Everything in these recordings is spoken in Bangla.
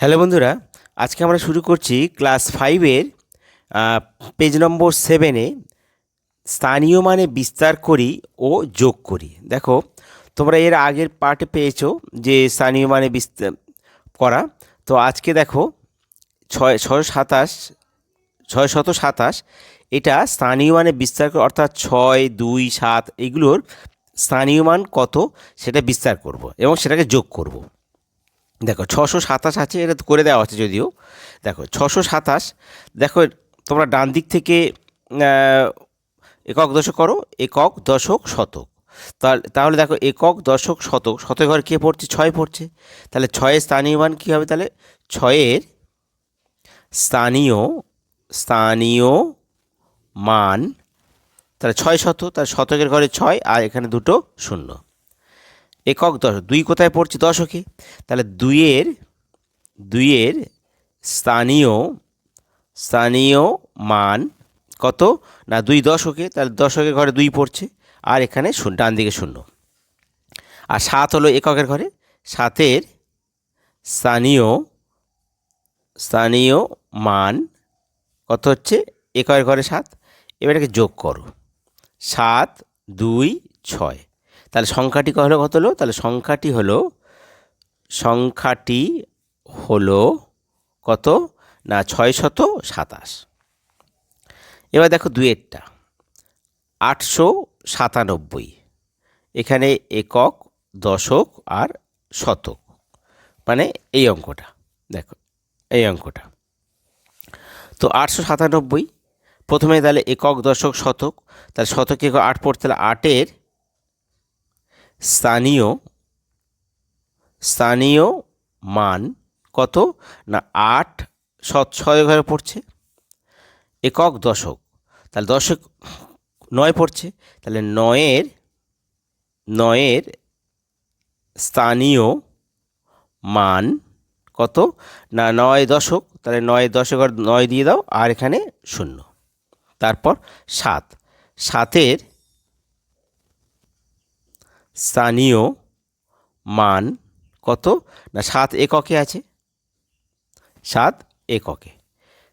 হ্যালো বন্ধুরা, আজকে আমরা শুরু করছি ক্লাস ফাইভের পেজ নম্বর সেভেনে স্থানীয় মানে বিস্তার করি ও যোগ করি। দেখো, তোমরা এর আগের পার্টে পেয়েছ যে স্থানীয় মানে বিস্তার করা। তো আজকে দেখো, ছয় ছয় সাতাশ, ছয় শত সাতাশ, এটা স্থানীয় মানে বিস্তার অর্থাৎ ছয়, দুই, সাত, এগুলোর স্থানীয় মান কত, সেটা বিস্তার করব এবং সেটাকে যোগ করব। দেখো, ছশো সাতাশ আছে, এটা করে দেওয়া আছে যদিও। দেখো, ছশো সাতাশ, দেখো, তোমরা ডান দিক থেকে একক, দশক করো, একক, দশক, শতক। তাহলে দেখো, একক, দশক, শতক শতক ঘর কে পড়ছে? ছয় পড়ছে। তাহলে ছয়ের স্থানীয় মান কী হবে তাহলে? ছয়ের স্থানীয় স্থানীয় মান, তাহলে ছয় শত তাহলে শতকের ঘরে ছয় আর এখানে দুটো শূন্য। একক দশক দুই কোথায় পড়ছে দশকে? তাহলে দুইয়ের দুইয়ের স্থানীয় স্থানীয় মান কত? না, দুই দশকে, তাহলে দশকের ঘরে দুই পড়ছে, আর এখানে ডান দিকে শূন্য। আর সাত হলো এককের ঘরে, সাতের স্থানীয় স্থানীয় মান কত হচ্ছে? এককের ঘরে সাত। এবার এটাকে যোগ করো। সাত, দুই, ছয়। তাহলে সংখ্যাটি হলো কত হলো? তাহলে সংখ্যাটি হলো সংখ্যাটি হলো কত? না, ছয় শত সাতাশ। এবার দেখো দুয়েরটা আটশো সাতানব্বই। এখানে একক, দশক আর শতক। মানে এই অঙ্কটা। দেখো, এই অঙ্কটা। তো আটশো সাতানব্বই। প্রথমে তাহলে একক, দশক, শতক। তাহলে শতকে আট পড়তে তাহলে আটের স্থানীয় স্থানীয় মান কত? না, আট ছয় ঘরে পড়ছে। একক দশক। তাহলে দশক নয় পড়ছে। তাহলে নয়ের নয়ের স্থানীয় মান কত? না, নয় দশক। তাহলে নয় দশক আর নয় দিয়ে দাও, আর এখানে শূন্য। তারপর সাত। সাতের স্থানীয় মান কত? না, সাত এককে আছে। সাত এককে।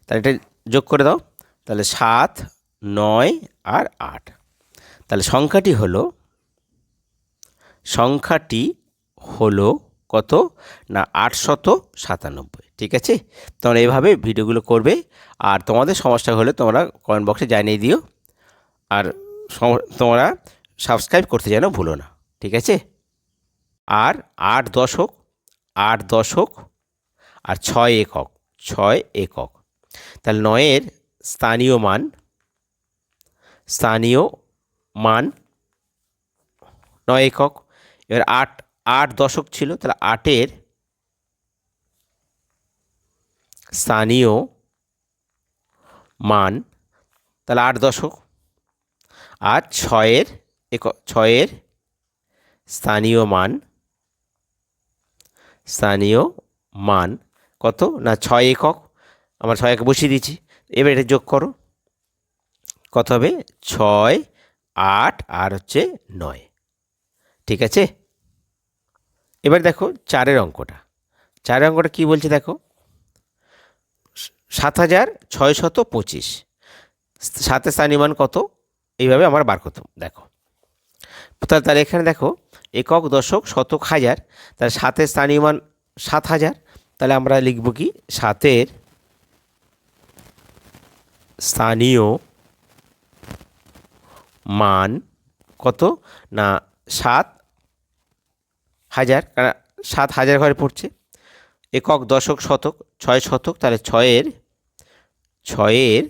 তাহলে এটা যোগ করে দাও। তাহলে সাত, নয় আর আট। তাহলে সংখ্যাটি হলো সংখ্যাটি হলো কত? না, আটশত সাতানব্বই। ঠিক আছে? তোমরা এইভাবে ভিডিওগুলো করবে। আর তোমাদের সমস্যা হলে তোমরা কমেন্ট বক্সে জানিয়ে দিও। আর তোমরা সাবস্ক্রাইব করতে যেন ভুলো না। ঠিক আছে? আর আট দশক আট দশক আর ছয় একক ছয় একক। তাহলে নয়ের স্থানীয় মান স্থানীয় মান নয় একক। এবার আট আট দশক ছিল, তাহলে আটের স্থানীয় মান, তাহলে আট দশক আর ছয়ের এক ছয়ের স্থানীয় মান। স্থানীয় মান কত? না, ছয় একক। আমার ছয় একক বসিয়ে দিচ্ছি এবার এটা যোগ করো। কত হবে? ছয়, আট, আর হচ্ছে নয়। ঠিক আছে? এবার দেখো চারের অঙ্কটা। চারের অঙ্কটা কী বলছে দেখো? সাত হাজার ছয় শত পঁচিশ। সাতের স্থানীয় মান কত? এইভাবে আমার বার করতে দেখো। তাহলে এখানে দেখো একক দশক শতক হাজার, তাহলে সাতের স্থানীয় মান সাত হাজার, তাহলে আমরা লিখব কি? সাতের স্থানীয় মান কত? না, সাত হাজার, কারণ সাত হাজার ঘরে পড়ছে। একক দশক শতক ছয় শতক, তাহলে ছয়ের ছয়ের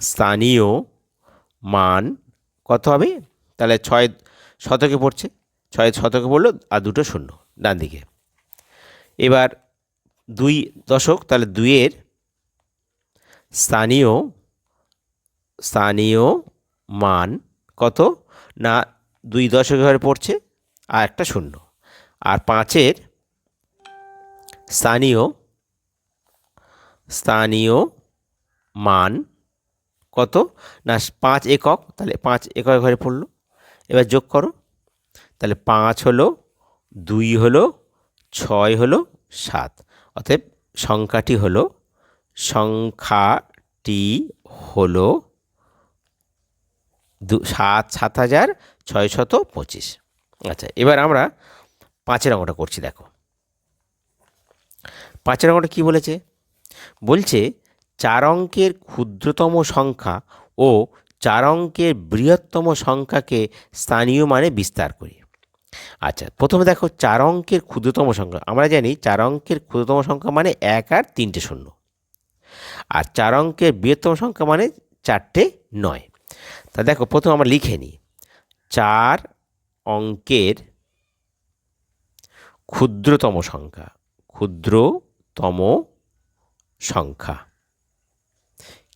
স্থানীয় মান কত হবে? তাহলে ছয় শতকে পড়ছে, ছয় শতকে পড়ল, আর দুটো শূন্য, ডান দিকে। এবার দুই দশক, তাহলে দুইয়ের স্থানীয় স্থানীয় মান কত? না, দুই দশক ঘরে পড়ছে, আর একটা শূন্য। আর পাঁচের স্থানীয় স্থানীয় মান কত? না, পাঁচ একক, তাহলে পাঁচ একক ঘরে পড়ল। এবার যোগ করো। তাহলে পাঁচ হলো, দুই হলো, ছয় হলো, সাত। অতএব সংখ্যাটি হলো সংখ্যাটি হলো দু, সাত সাত হাজার ছয়শত পঁচিশ। আচ্ছা এবার আমরা পাঁচের অঙ্কটা করছি, দেখো। পাঁচের অঙ্কটা কী বলেছে? বলছে, চার অঙ্কের ক্ষুদ্রতম সংখ্যা ও চার অঙ্কের বৃহত্তম সংখ্যাকে স্থানীয় মানে বিস্তার করি। আচ্ছা প্রথমে দেখো চার অঙ্কের ক্ষুদ্রতম সংখ্যা। আমরা জানি চার অঙ্কের ক্ষুদ্রতম সংখ্যা মানে এক আর তিনটে শূন্য। আর চার অঙ্কের বৃহত্তম সংখ্যা মানে চারটে নয়। তা দেখো, প্রথম আমরা লিখে নিই। চার অঙ্কের ক্ষুদ্রতম সংখ্যা ক্ষুদ্রতম সংখ্যা।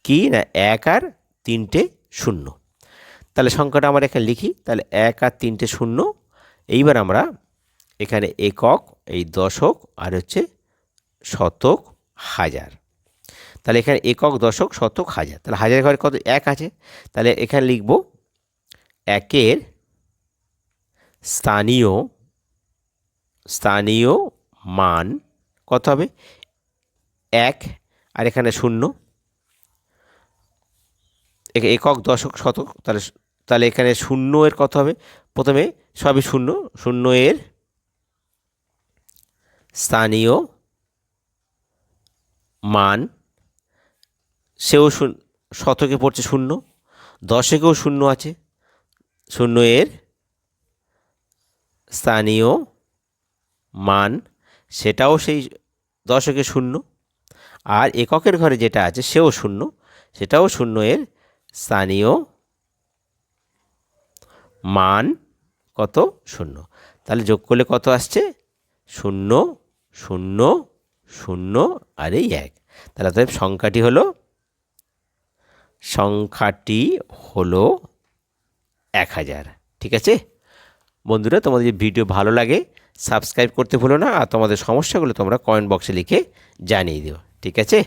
কি না, এক আর তিনটে শূন্য। তাহলে সংখ্যাটা আমরা এখানে লিখি, তাহলে এক আর তিনটে শূন্য। এইবার আমরা এখানে একক, এই দশক, আর হচ্ছে শতক হাজার। তাহলে এখানে একক, দশক, শতক, হাজার। তাহলে হাজার ঘরে কত? এক আছে। তাহলে এখানে লিখব একের স্থানীয় স্থানীয় মান কত হবে? এক, আর এখানে শূন্য। একক, দশক, শতক, তাহলে তাহলে এখানে শূন্য এর কত হবে? প্রথমে সবই শূন্য শূন্য এর স্থানীয় মান, সেও শতকে পড়ছে শূন্য, দশকেও শূন্য আছে শূন্য এর স্থানীয় মান, সেটাও সেই দশকে শূন্য, আর এককের ঘরে যেটা আছে সেও শূন্য, সেটাও শূন্য এর স্থানীয় মান কত? শূন্য। তাহলে যোগ করলে কত আসছে? শূন্য শূন্য শূন্য, আর এই এক। তাহলে অতএব সংখ্যাটি হলো সংখ্যাটি হলো এক হাজার। ঠিক আছে? বন্ধুরা, তোমাদের ভিডিও ভালো লাগে, সাবস্ক্রাইব করতে ভুলো না, আর তোমাদের সমস্যাগুলো তোমরা কমেন্ট বক্সে লিখে জানিয়ে দিও। ঠিক আছে?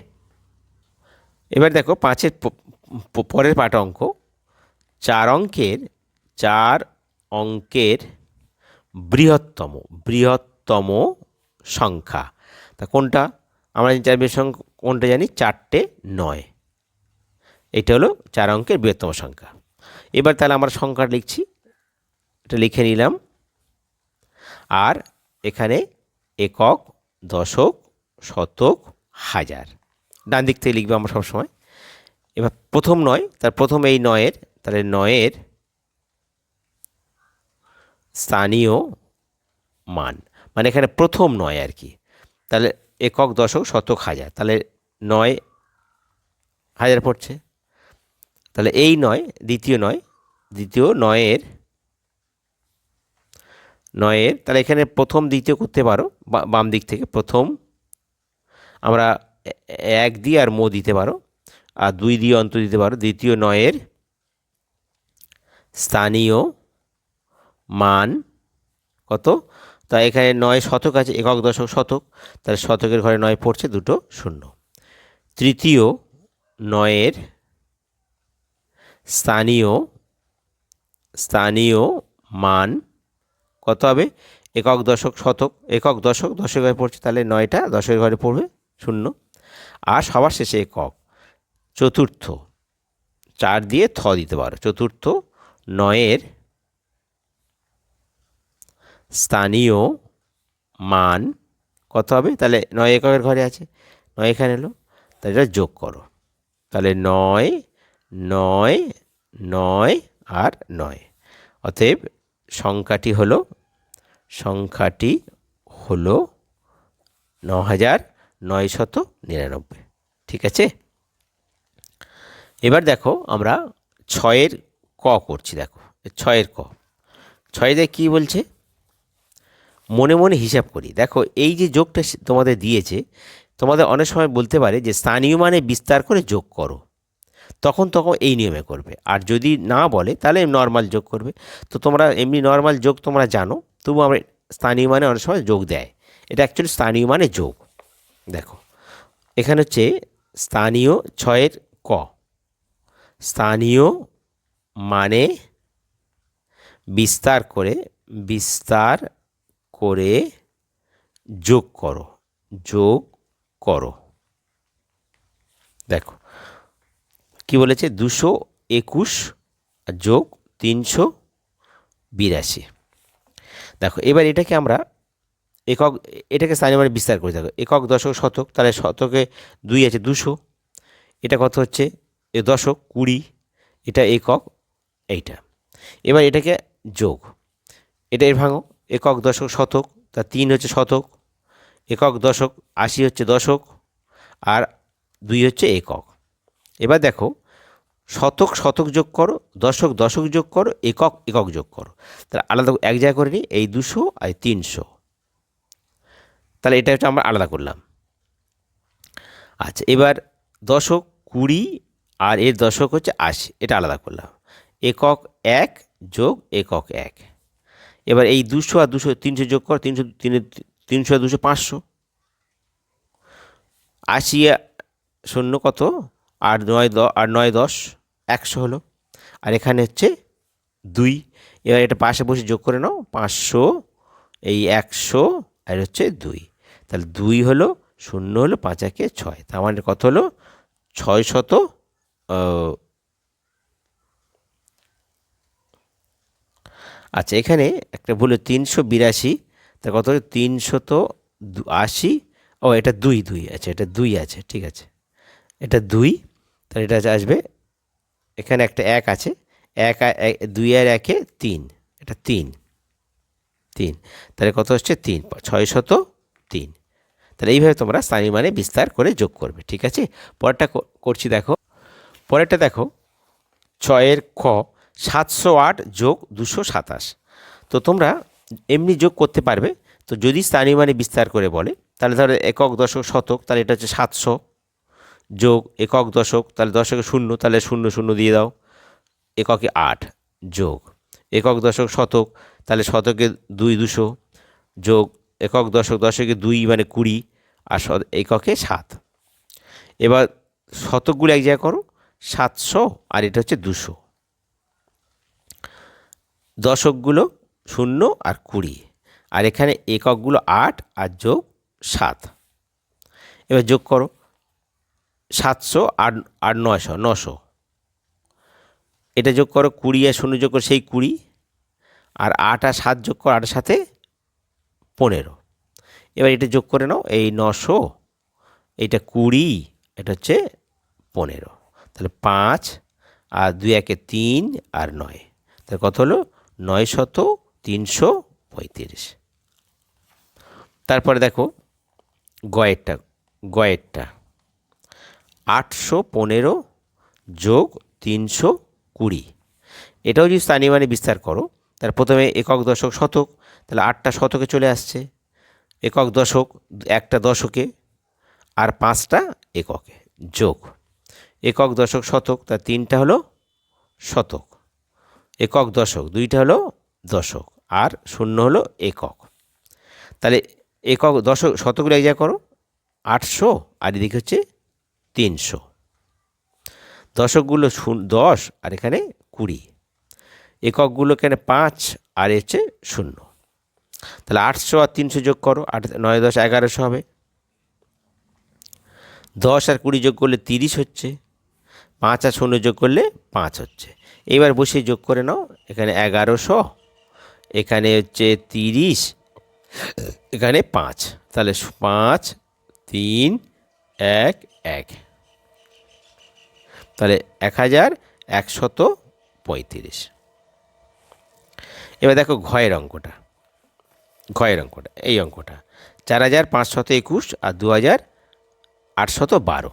এবার দেখো পাঁচের পরের পাঠ অঙ্ক। চার অঙ্কের চার অঙ্কের বৃহত্তম বৃহত্তম সংখ্যা। তা কোনটা? আমরা চার সংখ্যা, কোনটা জানি? চারটে নয়। এটা হলো চার অঙ্কের বৃহত্তম সংখ্যা। এবার তাহলে আমরা সংখ্যা লিখছি। এটা লিখে নিলাম। আর এখানে একক, দশক, শতক, হাজার। ডান দিক থেকে লিখবে আমরা সবসময়। এবার প্রথম নয়, তার প্রথম এই নয়ের, তাহলে নয়ের স্থানীয় মান। মানে এখানে প্রথম নয় আর কি। তাহলে একক, দশক, শতক, হাজার। তাহলে নয় হাজার পড়ছে। তাহলে এই নয়, দ্বিতীয় নয়, দ্বিতীয় নয়ের নয়ের, তাহলে এখানে প্রথম, দ্বিতীয় করতে পারো বাম দিক থেকে প্রথম। আমরা এক দিয়ে আর মো দিতে পারো, আর দুই দিয়ে অন্ত দিতে পারো। দ্বিতীয় নয়ের স্থানীয় মান কত? তা এখানে নয় শতক আছে, একক দশক শতক। তাহলে শতকের ঘরে নয় পড়ছে, দুটো শূন্য। তৃতীয় নয়ের স্থানীয় স্থানীয় মান কত হবে? একক দশক শতক। একক দশক দশক ঘরে পড়ছে, তাহলে নয়টা দশের ঘরে পড়বে, শূন্য। আর সবার শেষে একক। চতুর্থ। চার দিয়ে থ দিতে পারো। চতুর্থ নয়ের স্থানীয় মান কত হবে? তাহলে নয় এককের ঘরে আছে। নয় এখানে এলো। তাহলে এটা যোগ করো। তাহলে নয় নয় নয় আর নয়। অতএব সংখ্যাটি হলো সংখ্যাটি হলো ন হাজার নয়শত নিরানব্বই। ঠিক আছে? এবার দেখো আমরা ছয়ের ক করছি, দেখো। ছয়ের ক। ছয় ছয়তে কী বলছে? মনে মনে হিসাব করি। দেখো, এই যে যোগটা তোমাদের দিয়েছে, তোমাদের অনেক সময় বলতে পারে যে স্থানীয় মানে বিস্তার করে যোগ করো। তখন তখন এই নিয়মে করবে। আর যদি না বলে, তাহলে নর্মাল যোগ করবে। তো তোমরা এমনি নর্মাল যোগ তোমরা জানো তবু আমরা স্থানীয় মানে অনেক সময় যোগ দেয়। এটা অ্যাকচুয়ালি স্থানীয় মানে যোগ। দেখো, এখানে হচ্ছে স্থানীয় ছয়ের ক। স্থানীয় মানে বিস্তার করে বিস্তার করে যোগ করো যোগ করো। দেখো, কি বলেছে? দুশো একুশ যোগ তিনশো বিরাশি। দেখো, এবার এটাকে আমরা একক, এটাকে স্থানীয় মানে বিস্তার করে থাকো একক, দশক, শতক, তাহলে শতকে দুই আছে দুশো। এটা কত হচ্ছে? এ দশক কুড়ি, এটা একক এইটা। এবার এটাকে যোগ। এটা এর ভাঙো। একক, দশক, শতক, তা তিন হচ্ছে শতক। একক, দশক, আশি হচ্ছে দশক, আর দুই হচ্ছে একক। এবার দেখো, শতক শতক যোগ করো, দশক দশক যোগ করো, একক একক যোগ করো। তাহলে আলাদা এক জায়গায় করে নিই, এই দুশো আর তিনশো। তাহলে এটা হচ্ছে আমরা আলাদা করলাম। আচ্ছা এবার দশক কুড়ি আর এর দশক হচ্ছে আশি, এটা আলাদা করলাম। একক এক যোগ একক এক। এবার এই দুশো আর দুশো তিনশো যোগ কর, তিনশো তিন, তিনশো আর দুশো পাঁচশো। আশি শূন্য কত? আর নয় দ আর নয় দশ, একশো হলো। আর এখানে হচ্ছে দুই। এবার এটা পাশে বসে যোগ করে নাও, পাঁচশো, এই একশো, আর হচ্ছে দুই। তাহলে দুই হলো শূন্য হলো পাঁচ একে ছয়। তার মানে কত হলো? ছয় শত আচ্ছা এখানে একটা ভুল তিনশো বিরাশি, তা কত হলো? তিনশত আশি। ও, এটা দুই দুই আচ্ছা এটা দুই আছে, ঠিক আছে। এটা দুই, তাহলে এটা আসবে, এখানে একটা এক আছে, এক- দুই আর একে তিন, এটা তিন তিন, তাহলে কত হচ্ছে তিন, ছয় শত তিন। তাহলে এইভাবে তোমরা স্থানীয় মানে বিস্তার করে যোগ করবে, ঠিক আছে? পরেরটা কর- করছি দেখো। পরেরটা দেখো, ছয়ের খ, সাতশো আট যোগ দুশো সাতাশ। তো তোমরা এমনি যোগ করতে পারবে। তো যদি স্থানীয় মানে বিস্তার করে বলে, তাহলে ধরো একক দশক শতক, তাহলে এটা হচ্ছে সাতশো যোগ একক দশক, তাহলে দশকে শূন্য, তাহলে শূন্য শূন্য দিয়ে দাও। এককে আট যোগ একক দশক শতক, তাহলে শতকে দুই দুশো যোগ একক দশক, দশকে দুই মানে কুড়ি আর এককে সাত। এবার শতকগুলো এক জায়গায় করো, সাতশো আর এটা হচ্ছে দুশো। দশকগুলো শূন্য আর কুড়ি। আর এখানে এককগুলো আট আর যোগ সাত। এবার যোগ করো, সাতশো আর আর নশো নশো। এটা যোগ করো, কুড়ি আর শূন্য যোগ করো, সেই কুড়ি। আর আট আর সাত যোগ করো, আটের সাথে পনেরো। এবার এটা যোগ করে নাও, এই নশো এটা কুড়ি, এটা হচ্ছে পনেরো। তাহলে পাঁচ আর দুই একে তিন আর নয়। তাহলে কত হলো? নয় শত তিনশো পঁয়ত্রিশ। তারপরে দেখো, গয়েরটা গয়েরটা, আটশো পনেরো যোগ তিনশো কুড়ি। এটাও যদি স্থানীয় মানে বিস্তার করো তার প্রথমে একক দশক শতক, তাহলে আটটা শতকে চলে আসছে। একক দশক, একটা দশকে আর পাঁচটা এককে, যোগ। একক দশক শতক তার তিনটা হলো শতক। একক দশক, দুইটা হলো দশক, আর শূন্য হলো একক। তাহলে একক দশক শতকগুলো এক জায়গা করো, আটশো, আর এদিকে হচ্ছে তিনশো। দশকগুলো দশ, আর এখানে কুড়ি। এককগুলো এখানে পাঁচ, আর হচ্ছে শূন্য। তাহলে আটশো আর তিনশো যোগ করো, আট, নয়, দশ, এগারোশো হবে। দশ আর কুড়ি যোগ করলে তিরিশ হচ্ছে, পাঁচ আর শূন্য যোগ করলে পাঁচ হচ্ছে। এবার বসে যোগ করে নাও, এখানে এগারোশো, এখানে হচ্ছে তিরিশ, এখানে পাঁচ। তাহলে পাঁচ, তিন, এক এক। তাহলে এক হাজার একশত পঁয়ত্রিশ। এবার দেখো ঘয়ের অঙ্কটা। ঘয়ের অঙ্কটা, এই অঙ্কটা। চার হাজার পাঁচশত একুশ আর দু হাজার আটশত বারো।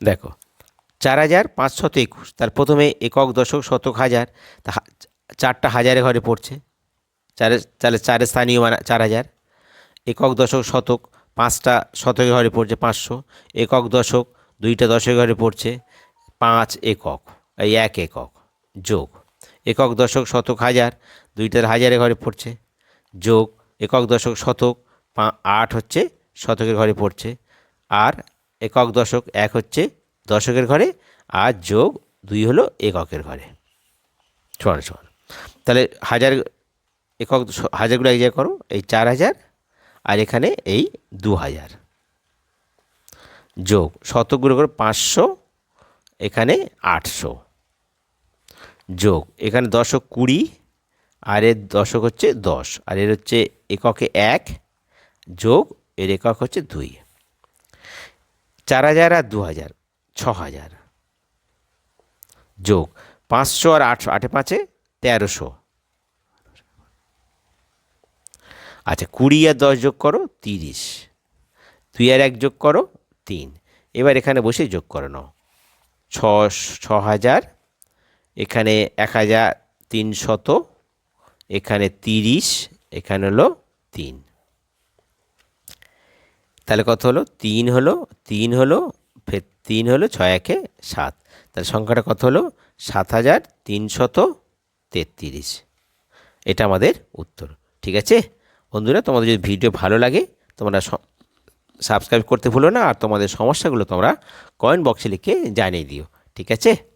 দেখো, চার হাজার পাঁচশত একুশ, তার প্রথমে একক দশক শতক হাজার, তা চারটা হাজারে ঘরে পড়ছে। চারে, তাহলে চারের স্থানীয় মানে চার হাজার। একক দশক শতক, পাঁচটা শতকের ঘরে পড়ছে পাঁচশো। একক দশক, দুইটা দশকের ঘরে পড়ছে পাঁচ একক, এই এক একক যোগ। একক দশক শতক হাজার দুইটার হাজারে ঘরে পড়ছে। যোগ, একক, দশক, শতক, পা- আট হচ্ছে শতকের ঘরে পড়ছে। আর একক, দশক, এক হচ্ছে দশকের ঘরে। আর যোগ, দুই হলো এককের ঘরে। সমান সমান। তাহলে হাজার একক, হাজারগুলো এক জায়গায় করো, এই চার হাজার। আর এখানে এই দু হাজার। যোগ, শতকগুলো করে, পাঁচশো, এখানে আটশো। যোগ, এখানে দশক কুড়ি আর এর দশক হচ্ছে দশ, আর এর হচ্ছে এককে এক যোগ, এর একক হচ্ছে দুই। চার হাজার আর দু হাজার ছ হাজার যোগ পাঁচশো আর আটশো আটে পাঁচে তেরোশো। আচ্ছা কুড়ি আর দশ যোগ করো তিরিশ। দুই আর এক যোগ করো তিন। এবার এখানে বসে যোগ করে নাও। ছ ছ হাজার এখানে এক হাজার তিনশত এখানে তিরিশ, এখানে হলো তিন। তাহলে কত হলো? তিন হলো তিন হলো, ফের তিন হলো ছয় একে সাত। তাহলে সংখ্যাটা কত হলো? সাত হাজার তিনশত তেত্রিশ। এটা আমাদের উত্তর। ঠিক আছে? বন্ধুরা, তোমাদের যদি ভিডিও ভালো লাগে, তোমরা সাবস্ক্রাইব করতে ভুলো না, আর তোমাদের সমস্যাগুলো তোমরা কমেন্ট বক্সে লিখে জানিয়ে দিও। ঠিক আছে?